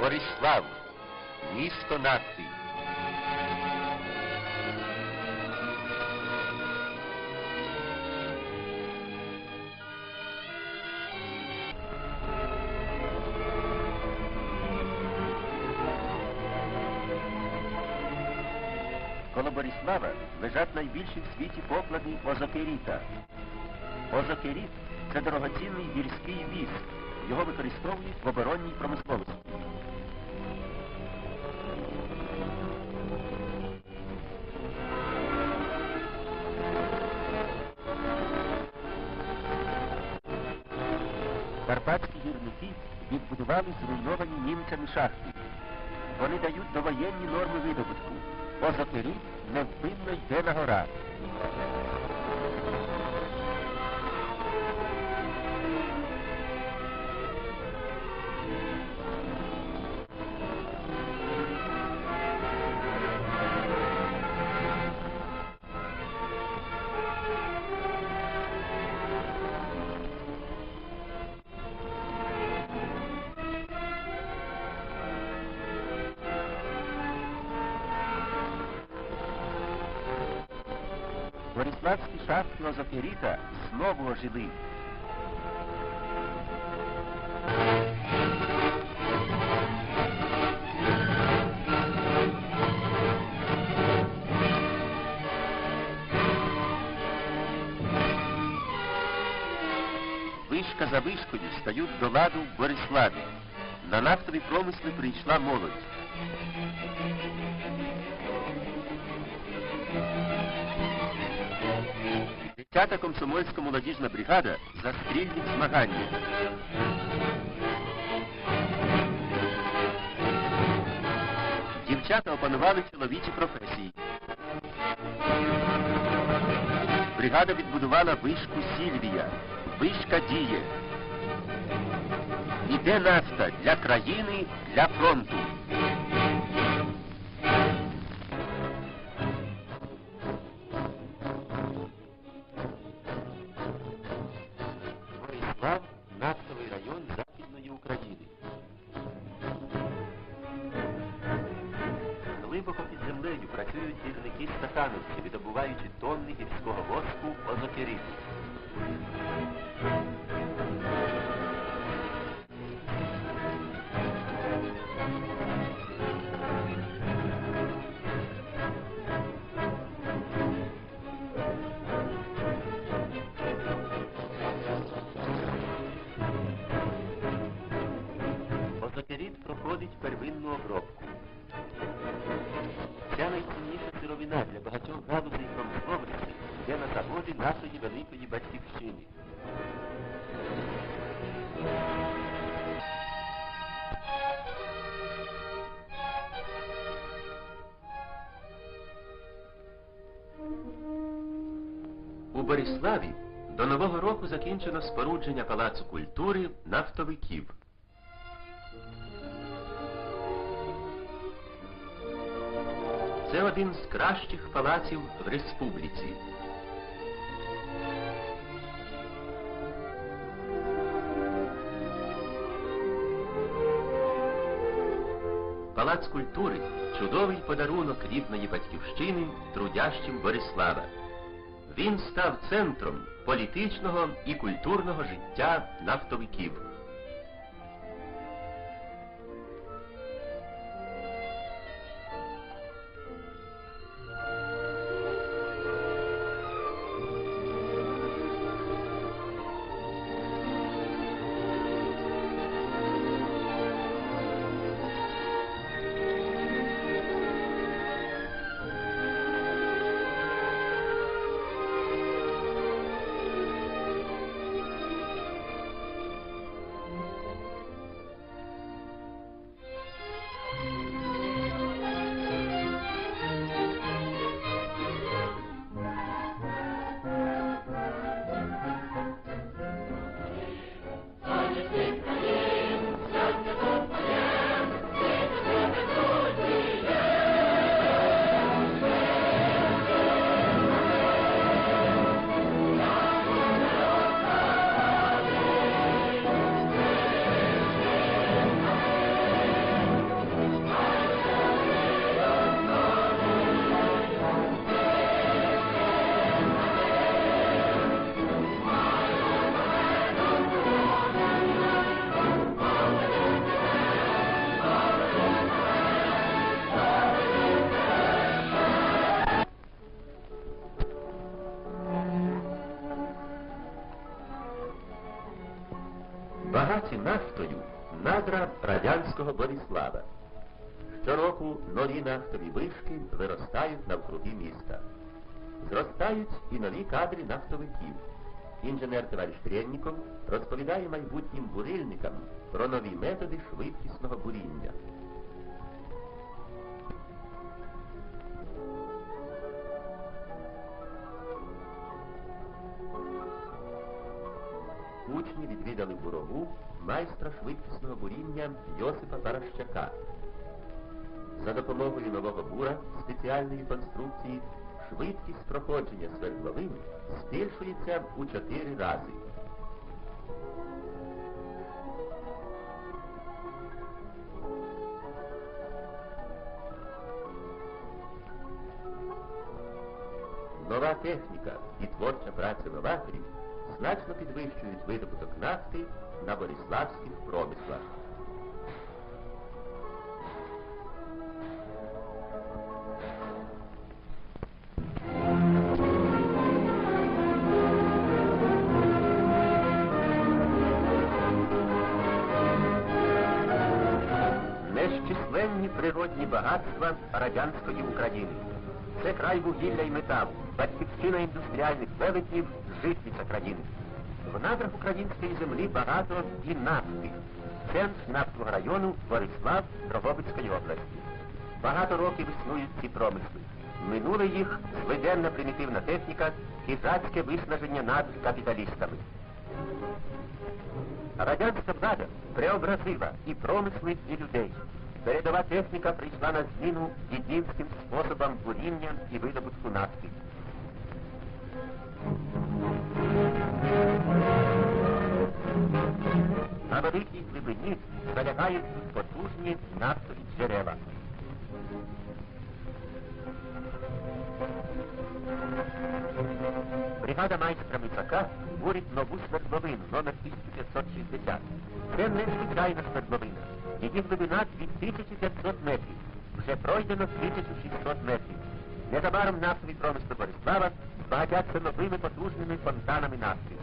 Борислав, місто націй. Коло Борислава лежать найбільші в світі поклади озокеріта. Озокеріт це дорогоцінний гірський віз. Його використовують в оборонній промисловості. Гірники відбудували зруйновані німцями шахти. Вони дають довоєнні норми видобутку. Озокеріт невпинно йде на гора. Бориславські шахти Озокеріта знову ожили. Вишка за вишкою стають до ладу в Бориславі. На нафтові промисли прийшла молодь. Десята комсомольська молодіжна бригада за стрільні змагання. Дівчата опанували чоловічі професії. Бригада відбудувала вишку Сільвія. Вишка діє. Іде нафта для країни, для фронту. Проходить первинну обробку. Ця найцінніша сировина для багатьох галузей промисловості йде на заводи нашої великої батьківщини. У Бориславі до Нового року закінчено спорудження Палацу культури нафтовиків. Це один з кращих палаців в республіці. Палац культури чудовий подарунок рідної батьківщини трудящим Борислава. Він став центром політичного і культурного життя нафтовиків. Нафтою надра радянського Борислава. Щороку нові нафтові вишки виростають навкруги міста. Зростають і нові кадри нафтовиків. Інженер товариш Трєнніков розповідає майбутнім бурильникам про нові методи швидкісного буріння. Відвідали бурову майстра швидкісного буріння Йосипа Паращака. За допомогою нового бура спеціальної конструкції швидкість проходження свердловини збільшується у чотири рази. Нова техніка і творча праця новаторів значно підвищують видобуток нафти на бориславських промислах. Нещисленні природні багатства радянської України. Це край вугілля і металу, батьківщина індустріальних велетнів, житниця країни. В надрах української землі багато і нафти. Центр нафтового району Борислав Дрогобицької області. Багато років існують ці промисли. Минула їх зведенна примітивна техніка, хижацьке виснаження над капіталістами. Радянська влада преобразила і промисли, і людей. Передова техніка прийшла на зміну дідівським способам буріння і видобутку нафти. Великій глибині залягають потужні нафтові джерела. Бригада майстра Мицака бурить нову свердловину номер 1560. Це не звичайна свердловина. Її глибина 2500 метрів. Вже пройдено 1600 метрів. Незабаром нафтові промисли Борислава збагатяться новими потужними фонтанами нафти.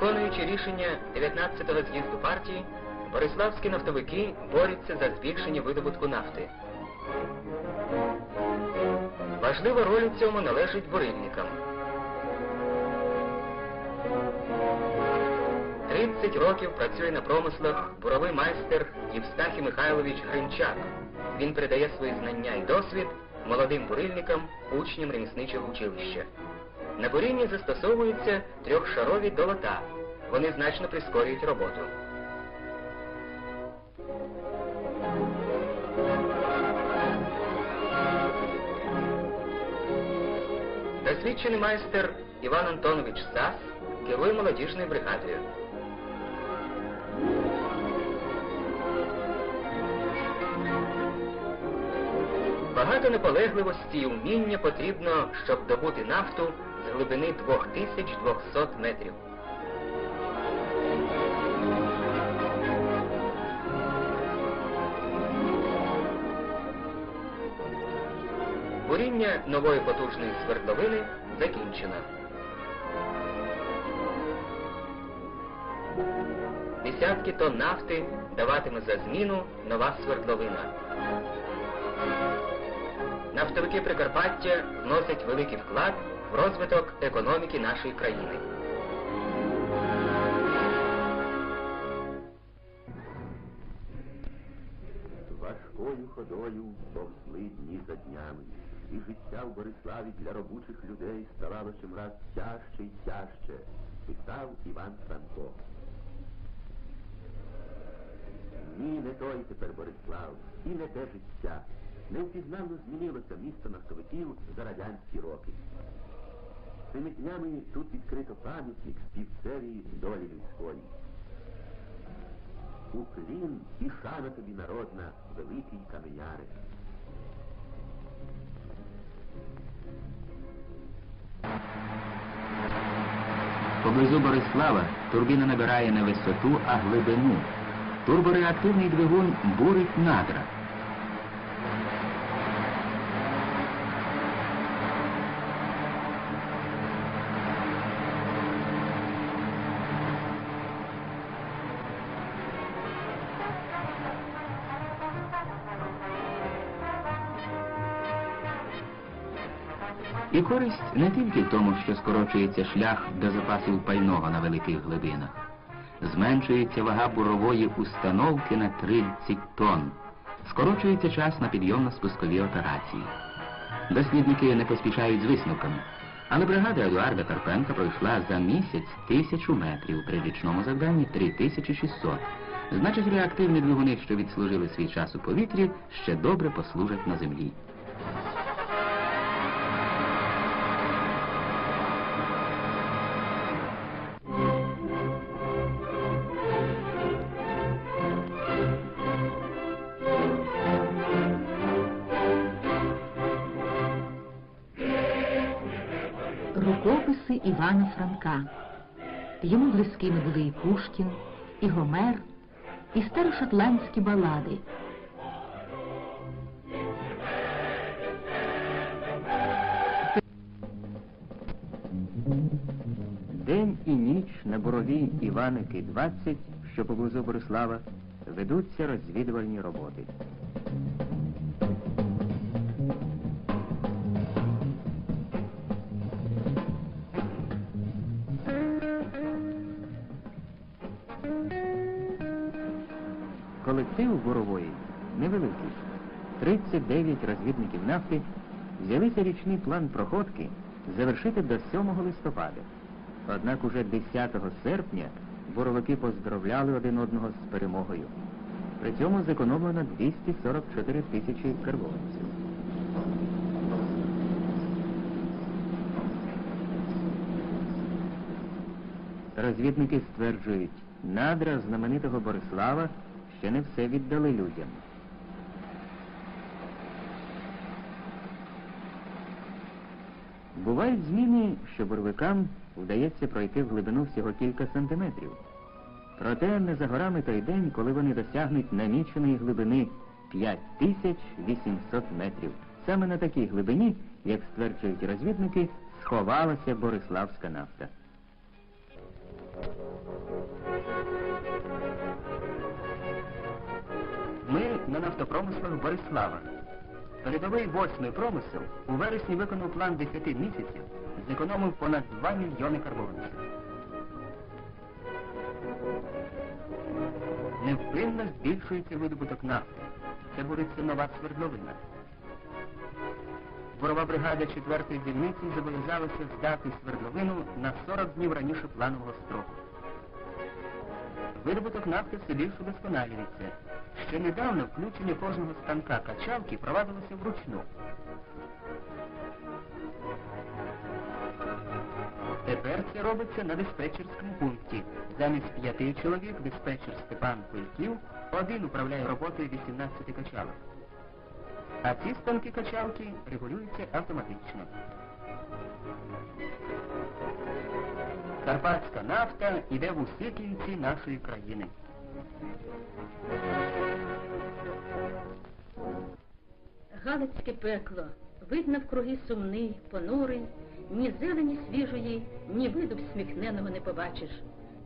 Виконуючи рішення 19-го з'їзду партії, бориславські нафтовики борються за збільшення видобутку нафти. Важлива роль у цьому належить бурильникам. 30 років працює на промислах буровий майстер Євстахій Михайлович Гринчак. Він передає свої знання і досвід молодим бурильникам, учням ремісничого училища. На бурінні застосовуються трьохшарові долота. Вони значно прискорюють роботу. Досвідчений майстер Іван Антонович Сас керує молодіжною бригадою. Багато наполегливості і вміння потрібно, щоб добути нафту глибини 2200 метрів. Буріння нової потужної свердловини закінчено. Десятки тонн нафти даватиме за зміну нова свердловина. Нафтовики Прикарпаття вносять великий вклад в розвиток економіки нашої країни. Важкою ходою повзли дні за днями, і життя в Бориславі для робочих людей ставало чимраз тяжче й тяжче, писав Іван Франко. Ні, не той тепер Борислав, і не те життя. Невпізнанно змінилося місто нафтовиків за радянські роки. Цими днями тут відкрито пам'ятник співцевій долі людської. Уклін і шана тобі народна, великий каменяре. Поблизу Борислава турбіна набирає не висоту, а глибину. Турбореактивний двигун бурить надра. І користь не тільки в тому, що скорочується шлях до запасів пального на великих глибинах. Зменшується вага бурової установки на 30 тонн. Скорочується час на підйомно-спускові операції. Дослідники не поспішають з висновками. Але бригада Едуарда Карпенка пройшла за місяць тисячу метрів, при річному завданні 3600. Значить, реактивні двигуни, що відслужили свій час у повітрі, ще добре послужать на землі. Івана Франка. Йому близькими були і Пушкін, і Гомер, і старошотландські балади. День і ніч на боровій Іваники 20, що поблизу Борислава, ведуться розвідувальні роботи. Невеликий. 39 розвідників нафти взялися річний план проходки завершити до 7 листопада. Однак уже 10 серпня боровики поздравляли один одного з перемогою. При цьому зекономлено 244 тисячі карбованців. Розвідники стверджують, надра знаменитого Борислава ще не все віддали людям. Бувають зміни, що боровикам вдається пройти в глибину всього кілька сантиметрів. Проте не за горами той день, коли вони досягнуть наміченої глибини 5800 метрів. Саме на такій глибині, як стверджують розвідники, сховалася Бориславська нафта. Ми на нафтопромислах Борислава. Передовий восьмий промисел у вересні виконав план 10 місяців, зекономив понад 2 мільйони карбованців. Невпинно збільшується видобуток нафти. Це буриться нова свердловина. Борова бригада 4-ї дільниці зобов'язалася здати свердловину на 40 днів раніше планового строку. Видобуток нафти все більше удосконалюється. Ще недавно включення кожного станка качалки провадилося вручну. Тепер це робиться на диспетчерському пункті. Замість п'яти чоловік диспетчер Степан Пильків один управляє роботою 18 качалок. А ці станки качалки регулюються автоматично. Карпатська нафта йде в усі кінці нашої країни. Галицьке пекло, видно вкруги сумний, понурий, ні зелені свіжої, ні виду всміхненого не побачиш.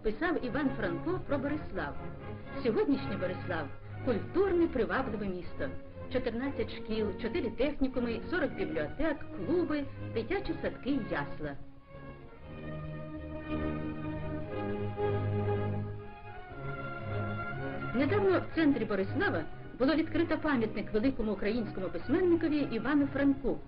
Писав Іван Франко про Борислав. Сьогоднішній Борислав культурне привабливе місто. 14 шкіл, 4 технікуми, 40 бібліотек, клуби, дитячі садки й ясла. Недавно в центрі Борислава було відкрито пам'ятник великому українському письменникові Івану Франку.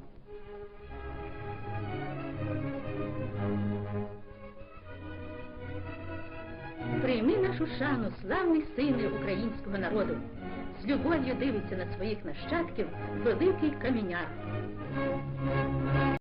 Прийми нашу шану, славний сине українського народу. З любов'ю дивиться на своїх нащадків великий каменяр.